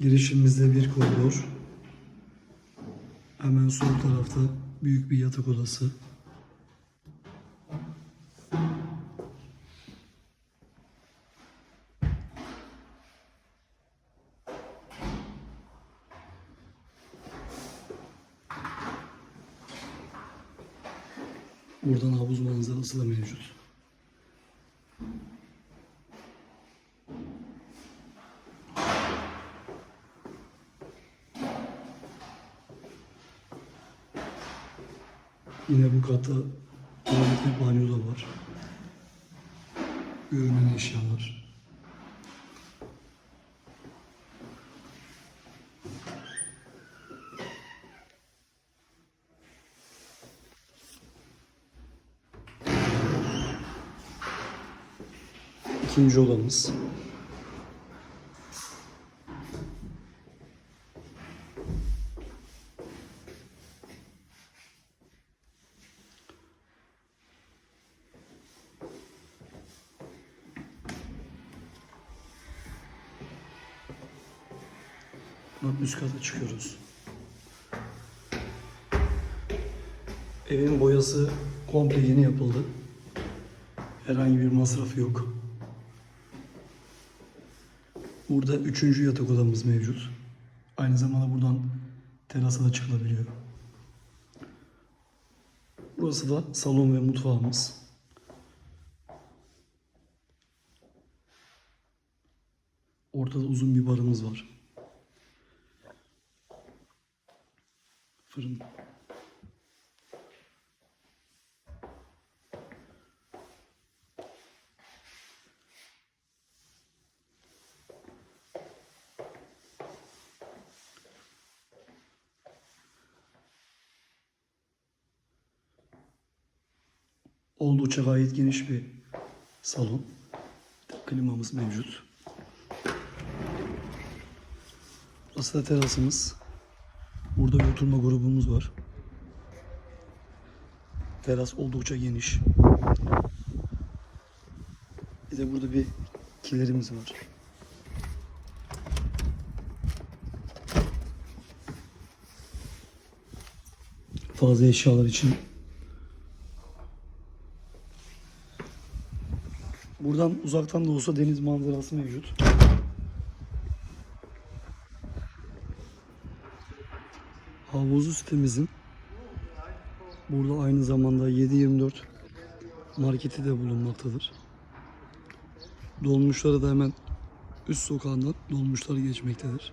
Girişimizde bir koridor. Hemen sol tarafta büyük bir yatak odası. Buradan havuz manzarası da mevcut. Yine bu katta tuvalet ve banyo da var. Görünen eşyalar. İkinci odamız. Buradan üst kata çıkıyoruz. Evin boyası komple yeni yapıldı. Herhangi bir masrafı yok. Burada üçüncü yatak odamız mevcut. Aynı zamanda buradan terasa da çıkılabiliyor. Burası da salon ve mutfağımız. Ortada uzun bir barımız var. Fırın. Oldukça gayet geniş bir salon. Klimamız mevcut. Burası da terasımız. Burada bir oturma grubumuz var. Teras oldukça geniş. Bir de burada bir kilerimiz var. Fazla eşyalar için Buradan uzaktan da olsa deniz manzarası mevcut. Havuzu sitemizin burada aynı zamanda 7-24 marketi de bulunmaktadır. Dolmuşları da hemen üst sokağından dolmuşları geçmektedir.